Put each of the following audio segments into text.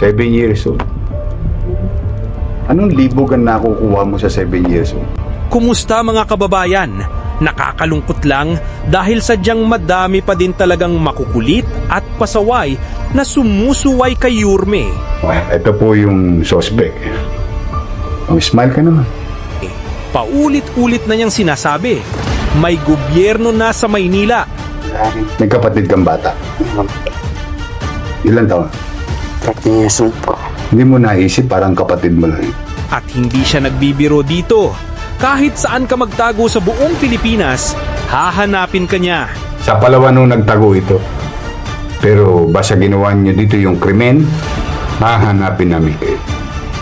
7 years old. Anong libog ang nakukuha mo sa 7 years old? Kumusta mga kababayan? Nakakalungkot lang dahil sadyang madami pa din talagang makukulit at pasaway na sumusuway kay Yurme. Well, ito po yung suspect. Oh, smile ka naman. Paulit-ulit na niyang sinasabi, may gobyerno na sa Maynila. May kapatid kang bata. Ilan taon? 13 years old po. Hindi mo naisip parang kapatid mo lang. At hindi siya nagbibiro dito. Kahit saan ka magtago sa buong Pilipinas, hahanapin ka niya. Sa Palawan nung nagtago ito. Pero basta ginawa niyo dito yung krimen, hahanapin namin kayo.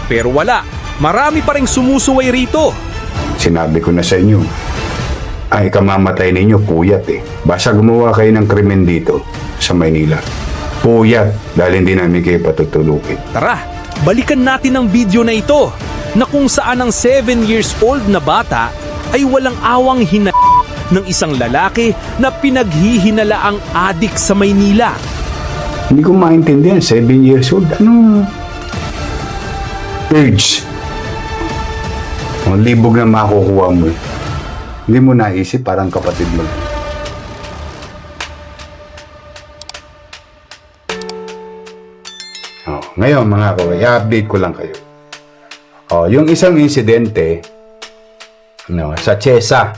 Pero wala, marami pa rin sumusuway rito. Sinabi ko na sa inyo, ay kamamatay ninyo puyat eh. Basta gumawa kayo ng krimen dito sa Maynila. Puyat dahil hindi namin kayo patutulukin. Tara, balikan natin ang video na ito na kung saan ang 7 years old na bata ay walang awang hina ng isang lalaki na pinaghihinalaang adik sa Maynila. Hindi ko maintindihan, 7 years old. Ano? Urge. Ang libog na makukuha mo. Hindi mo naisip parang kapatid mo. Ngayon mga kaway, i-update ko lang kayo. Oh, yung isang insidente no, sa Chesa,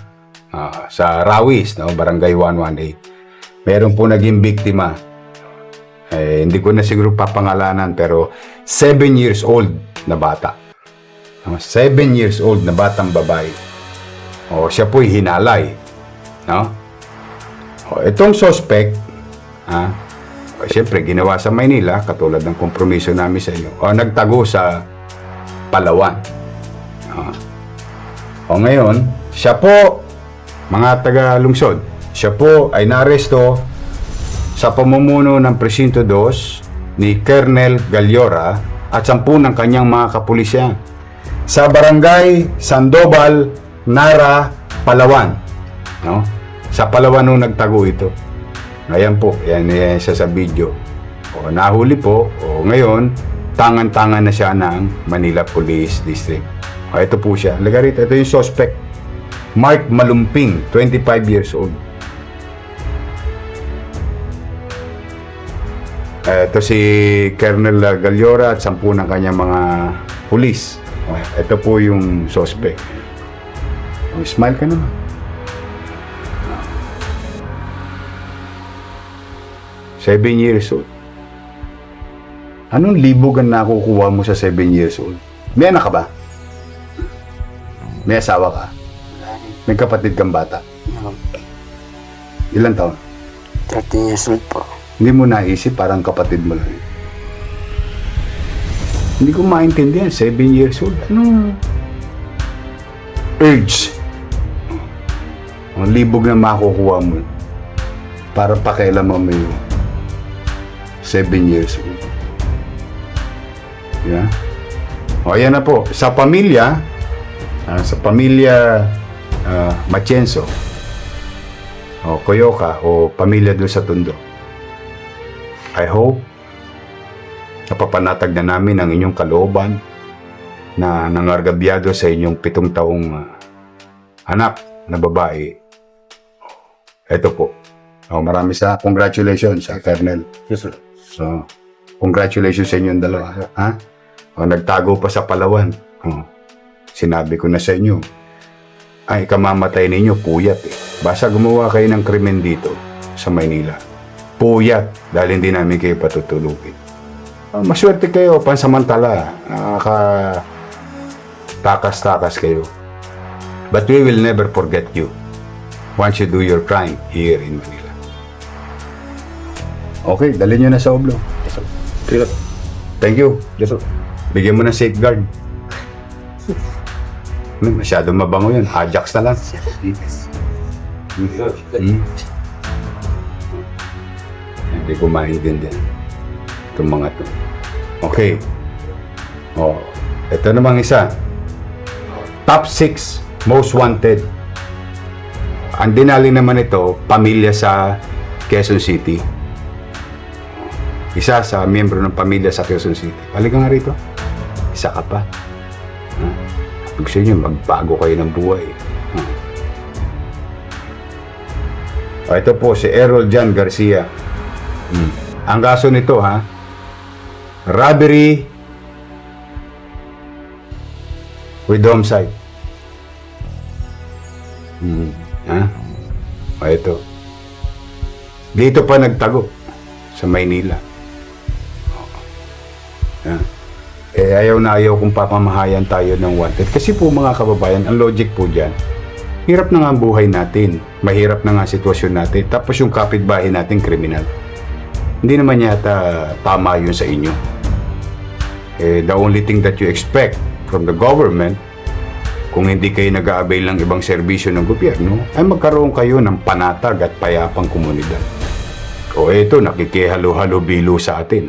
ah, sa Rawis, no, Barangay 118. Meron po naging biktima. Eh, hindi ko na siguro papangalanan pero 7 years old na bata. 7 years old na batang babae. O siya po'y hinalay. No? O, itong suspect, o, siyempre ginawa sa Maynila, katulad ng kompromiso namin sa inyo, o nagtago sa Palawan. O, o ngayon, siya po, mga taga-lungsod, siya po ay naaresto sa pamumuno ng Presinto 2 ni Colonel Galyora at sampu ng kanyang mga kapulisyan sa barangay Sandoval, Nara, Palawan. No? Sa Palawan nung nagtago ito. Ngayon po, yan, yan siya sa video. O, nahuli po, o ngayon, tangan-tangan na siya ng Manila Police District. O, ito po siya. Laga rito, ito yung suspect. Mark Malumping, 25 years old. Ito si Colonel Galyora at sampu ng kanyang mga pulis. Ito po yung suspect. Smile ka naman. Seven years old. Anong libog ang nakukuha mo sa seven years old? May anak ka ba? May asawa ka? May kapatid kang bata? Ilan taon? 13 years old po. Hindi mo naisip parang kapatid mo lang. Hindi ko maintindihan, 7 years old. Ano? Urge. Ang libog na makukuha mo. Para pakialaman mo yung 7 years old. Yeah? O, ayan na po. Sa pamilya, ah, sa pamilya uh, Machenso, o Koyoka, o pamilya doon sa Tondo, I hope napapanatag na namin ang inyong kalooban na nangargabyado sa inyong pitong taong ah, anak na babae. Ito po. Oh, marami sa congratulations sa Colonel. Yes, sir. So, congratulations sa inyong dalawa. Ha? O, nagtago pa sa Palawan. O, sinabi ko na sa inyo, ay kamamatay ninyo, puyat eh. Basta gumawa kayo ng krimen dito sa Maynila. Puyat dahil hindi namin kayo patutulugin. Ah, maswerte kayo, pansamantala. Nakaka takas-takas kayo. But we will never forget you once you do your crime here in Manila. Okay, dalhin nyo na sa oblo. Yes, sir. Sige, sir. Thank you. Yes, sir. Bigyan mo ng safeguard. Hmm, Masyado mabango yun. Ajax na lang. Hmm. Hindi ko maintindihan. Itong mga to. Okay. Oh, ito namang isa. Top 6 most wanted. Ang dinali naman ito, pamilya sa Quezon City. Isa sa miyembro ng pamilya sa Quezon City. Halika nga rito. Isa ka pa. Ha? Gusto niyo, magbago kayo ng buhay. Ha? Ito po, si Errol Jan Garcia. Hmm. Ang kaso nito, ha? Robbery with homicide. Hmm. Ha? O, ito. Dito pa nagtago sa Maynila. Ha? Eh, ayaw na ayaw kung papamahayan tayo ng wanted. Kasi po mga kababayan, ang logic po dyan, hirap na nga buhay natin. Mahirap na nga sitwasyon natin. Tapos yung kapitbahay natin, kriminal. Hindi naman yata tama yun sa inyo. Eh, the only thing that you expect from the government, kung hindi kayo nag-a-avail ng ibang serbisyo ng gobyerno, ay magkaroon kayo ng panatag at payapang komunidad. O eto, nakikihalo-halo bilo sa atin.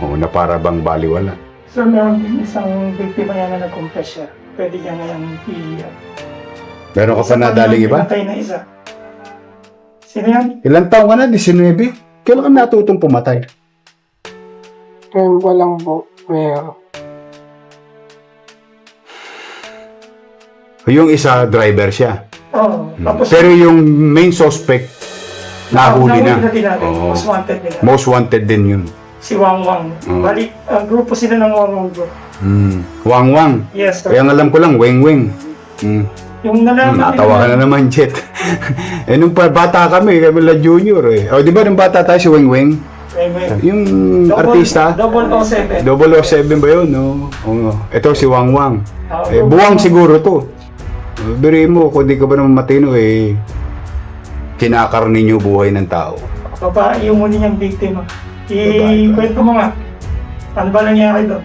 O na para bang baliwala. Sir, meron din isang biktima yan na nag-confess siya. Pwede niya ngayon i... Meron ka pa nadaling iba? Pinatay na isa. Sino yan? Ilang taon ka na? 19? Kailan ka natutong pumatay? Ngayon pa lang po, Mayor. Yung isa, driver siya. Oo. Tapos, Pero yung main suspect, nahuli na. Nahuli na din natin. Oo. Most wanted nila. Most wanted din yun. Si Wang Wang. Oo. Bali, ang grupo sila ng Wang Wang group. Hmm. Wang Wang. Yes, sir. Kaya ang alam ko lang, Weng Weng. Hmm. Yung nalaman Natawa ka na naman, Jet. eh, nung pa, bata kami, kami la junior eh. O, di ba nung bata tayo si Weng Weng? Weng Weng. Yung Double- artista? Double 07. Double O seven ba yun? No? Oo. Ito si Wang Wang. Oo, Eh, buwang siguro to. Biri mo, kung di ka ba naman matino eh, kinakarni niyo buhay ng tao. Babae yung muli niyang biktima. I-kwento mo nga. Ano ba nangyari doon?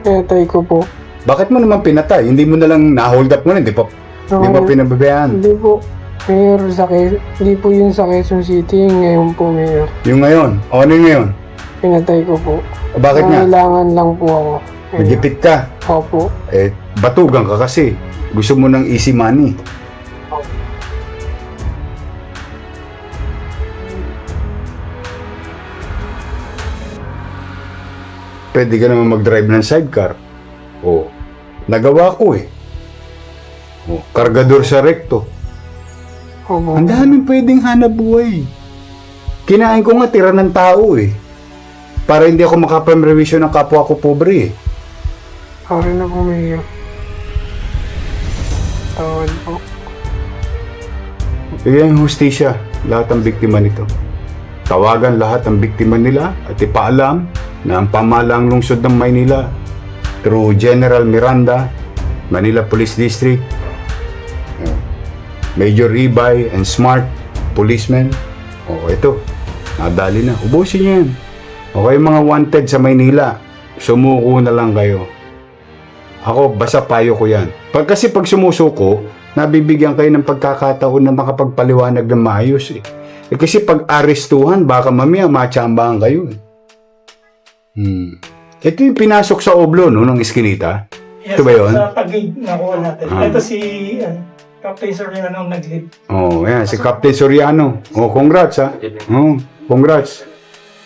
Pinatay ko po. Bakit mo naman pinatay? Hindi mo na lang na-hold up mo na, di pa, di ba Oo. pinababayaan? Hindi po. Mayor, sa Quez- hindi po yun sa Quezon City. Ngayon po, Mayor. Yung ngayon, o ano yung ngayon? Pinatay ko po. O bakit nga? Kailangan lang po ako. Mayor. Nagipit ka. Opo. Eh, batugan ka kasi. Gusto mo ng easy money. Pwede ka naman mag-drive ng sidecar. O, nagawa ko eh. O, kargador sa rekto. Opo. Ang daming pwedeng hanap buhay. Kinain ko nga tira ng tao eh. Para hindi ako makapamrevision ng kapwa ko pobre eh. Sorry na po, Mayor. Tawad po. Iyan yung hustisya, lahat ng biktima nito. Tawagan lahat ng biktima nila at ipaalam na ang pamalaang lungsod ng Maynila through General Miranda, Manila Police District, uh, Major Ibay and Smart Policemen. O ito, nadali na. Ubusin niyo yan. O kayo mga wanted sa Maynila, sumuko na lang kayo. Ako, basta payo ko yan. Pag, kasi pag sumusuko, nabibigyan kayo ng pagkakataon na makapagpaliwanag ng maayos eh. Eh, kasi pag arestuhan, baka mamaya machambahan kayo eh. Hmm. Ito yung pinasok sa oblo, no, ng iskinita. Yes, Ito ba yun? Sa pag-gig nakuha natin. Ah. Ito si ano, Captain Soriano ang nag-lead. Oh, yan, si Captain Soriano. Oh, congrats ha. Oh, congrats.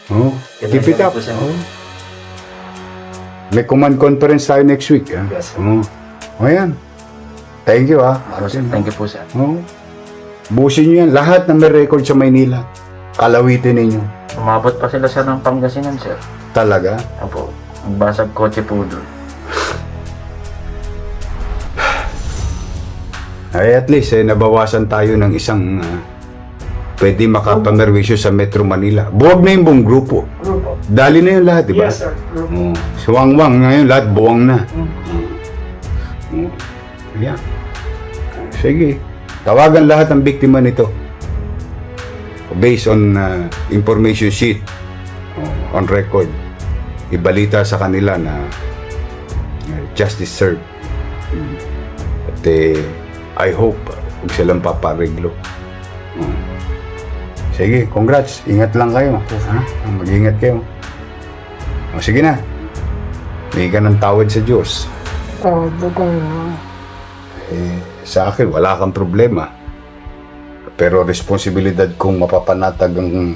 Oh, keep it up. Oh. May command conference tayo next week. Ha? Yes, sir. Oh. oh, yan. Thank you ha. Thank you po, sir. Oh. Busin nyo yan. Lahat na may record sa Maynila. Kalawitin ninyo. Umabot pa sila sa ng Pangasinan, sir. Talaga. Opo. Nagbasag kotse po doon. Ay, at least, eh, nabawasan tayo ng isang ah, pwede makapamerwisyo sa Metro Manila. Buwag na yung buong grupo. Grupo. Dali na yung lahat, di ba? Yes, sir. Grupo. Oh, suwang-wang ngayon, lahat buwang na. Mm. Oh. Ayan. Sige. Tawagan lahat ng biktima nito. Based on uh, information sheet oh, on record. Ibalita sa kanila na uh, justice served. Mm. At eh, I hope huwag silang papareglo. Oh. Sige, congrats. Ingat lang kayo. Ha? Mag-ingat kayo. O, sige na. May ka ng tawad sa Diyos. Tawad na tayo. Eh, sa akin, wala kang problema. Pero responsibilidad kong mapapanatag ang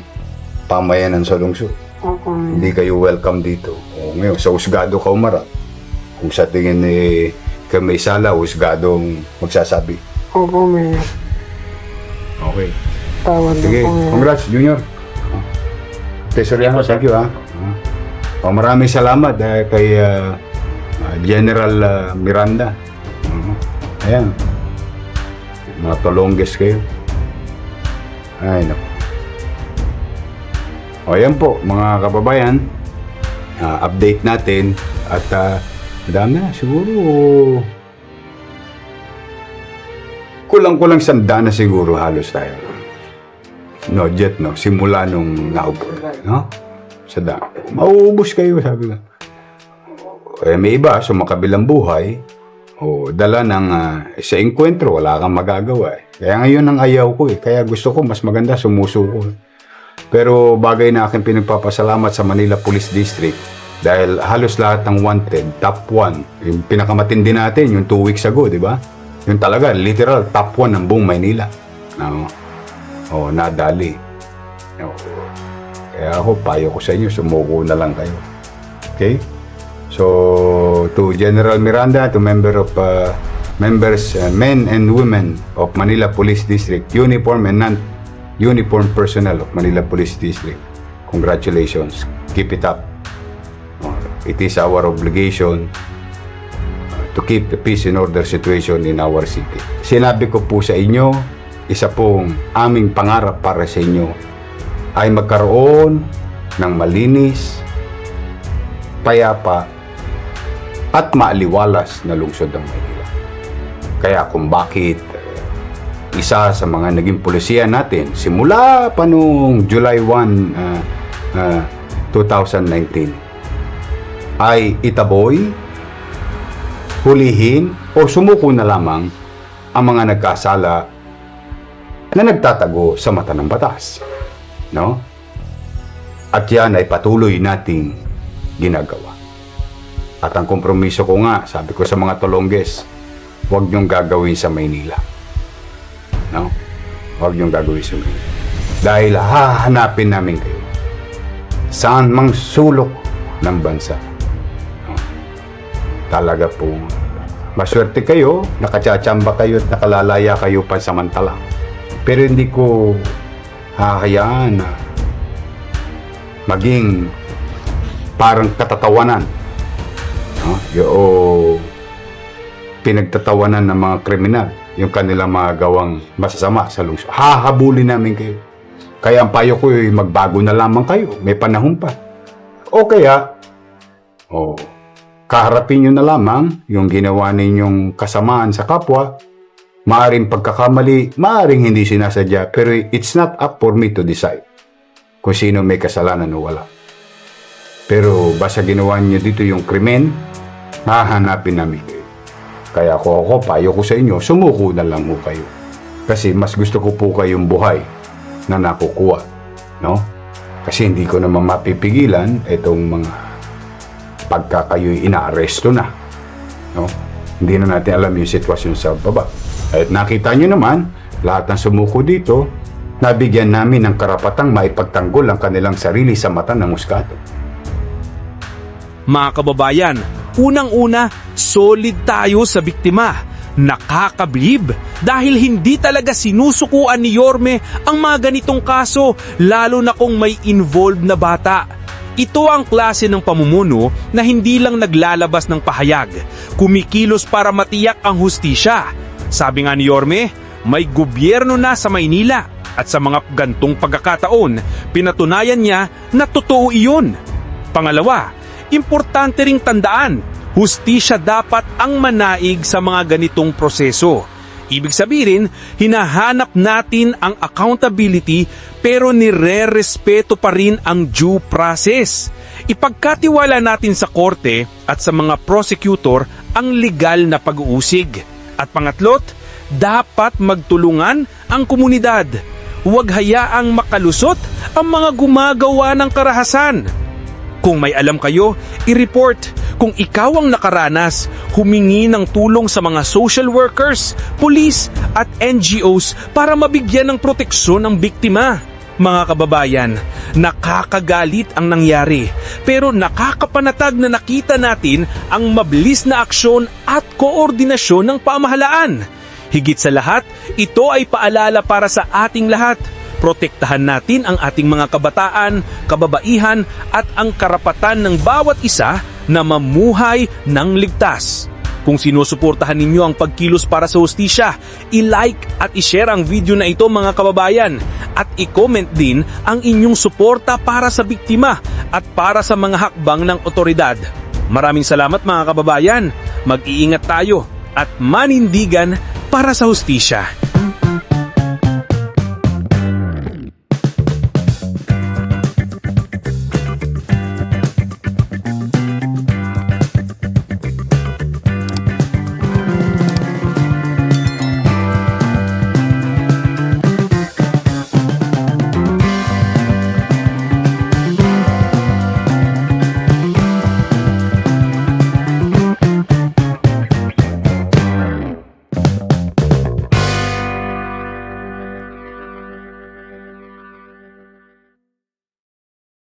pamayanan sa lungsod. Mayor. Hindi kayo welcome dito. O ngayon, sa husgado ka umarap. Kung sa tingin eh, ka may sala, husgadong magsasabi. Opo, Mayor. Okay. Tawad na Sige, po, Mayor. congrats, Junior. Tesoriano, thank you ha. O, maraming salamat eh, kay ah, ah, General ah, Miranda. Mhm. Ayan. Mga tolongges kayo. Ay, naku. O, ayan po, mga kababayan. Ah, update natin at uh, dami na, siguro kulang-kulang sanda na siguro halos tayo. No, jet, no? Simula nung naupo. No? Sa da. Mauubos kayo, sabi ko. Eh, may iba, sumakabilang buhay, o dala ng ah, sa enkwentro, wala kang magagawa. Eh. Kaya ngayon ang ayaw ko eh. Kaya gusto ko, mas maganda, sumusuko. Pero bagay na aking pinagpapasalamat sa Manila Police District dahil halos lahat ng wanted, top 1, yung pinakamatindi natin, yung 2 weeks ago, di ba? Yung talaga, literal, top 1 ng buong Maynila. No? O, nadali. O, kaya ako, payo ko sa inyo, sumuko na lang kayo. Okay? So, to General Miranda, to member of uh, members, uh, men and women of Manila Police District, uniform and non-uniform personnel of Manila Police District, congratulations. Keep it up. Uh, It is our obligation uh, to keep the peace and order situation in our city. Sinabi ko po sa inyo, isa pong aming pangarap para sa inyo ay magkaroon ng malinis, payapa, at maaliwalas na lungsod ng Maynila. Kaya kung bakit isa sa mga naging pulisiya natin simula pa noong July 1, ah, ah, 2019 ay itaboy, hulihin o sumuko na lamang ang mga nagkasala na nagtatago sa mata ng batas. No? At yan ay patuloy nating ginagawa. At ang kompromiso ko nga, sabi ko sa mga tolongges, huwag niyong gagawin sa Maynila. No? Huwag niyong gagawin sa Maynila. Dahil hahanapin namin kayo. Saan mang sulok ng bansa. No? Talaga po, maswerte kayo, nakatsachamba kayo at nakalalaya kayo pa samantala. Pero hindi ko hahayaan na maging parang katatawanan no? yung pinagtatawanan ng mga kriminal yung kanilang mga gawang masasama sa lungsod. Hahabulin namin kayo. Kaya ang payo ko ay magbago na lamang kayo. May panahon pa. O kaya, o, kaharapin nyo na lamang yung ginawa ninyong kasamaan sa kapwa. Maaring pagkakamali, maaring hindi sinasadya, pero it's not up for me to decide kung sino may kasalanan o wala. Pero basta ginawa niyo dito yung krimen, hahanapin namin. Kaya ako ako, payo ko sa inyo, sumuko na lang ho kayo. Kasi mas gusto ko po kayong buhay na nakukuha. No? Kasi hindi ko naman mapipigilan itong mga pagka kayo'y inaaresto na. No? Hindi na natin alam yung sitwasyon sa baba. At nakita nyo naman, lahat ng sumuko dito, nabigyan namin ng karapatang maipagtanggol ang kanilang sarili sa mata ng husgado. Mga kababayan, unang-una, solid tayo sa biktima. Nakakabilib dahil hindi talaga sinusukuan ni Yorme ang mga ganitong kaso lalo na kung may involved na bata. Ito ang klase ng pamumuno na hindi lang naglalabas ng pahayag, kumikilos para matiyak ang hustisya. Sabi nga ni Yorme, may gobyerno na sa Maynila at sa mga gantong pagkakataon, pinatunayan niya na totoo iyon. Pangalawa, importante ring tandaan, hustisya dapat ang manaig sa mga ganitong proseso. Ibig sabihin, hinahanap natin ang accountability pero nire-respeto pa rin ang due process. Ipagkatiwala natin sa korte at sa mga prosecutor ang legal na pag-uusig. At pangatlot, dapat magtulungan ang komunidad. Huwag hayaang makalusot ang mga gumagawa ng karahasan. Kung may alam kayo, i-report. Kung ikaw ang nakaranas, humingi ng tulong sa mga social workers, police at NGOs para mabigyan ng proteksyon ang biktima. Mga kababayan, nakakagalit ang nangyari pero nakakapanatag na nakita natin ang mabilis na aksyon at koordinasyon ng pamahalaan. Higit sa lahat, ito ay paalala para sa ating lahat. Protektahan natin ang ating mga kabataan, kababaihan at ang karapatan ng bawat isa na mamuhay ng ligtas. Kung sinusuportahan ninyo ang pagkilos para sa hustisya, i-like at i-share ang video na ito mga kababayan at i-comment din ang inyong suporta para sa biktima at para sa mga hakbang ng otoridad. Maraming salamat mga kababayan. Mag-iingat tayo at manindigan para sa hustisya.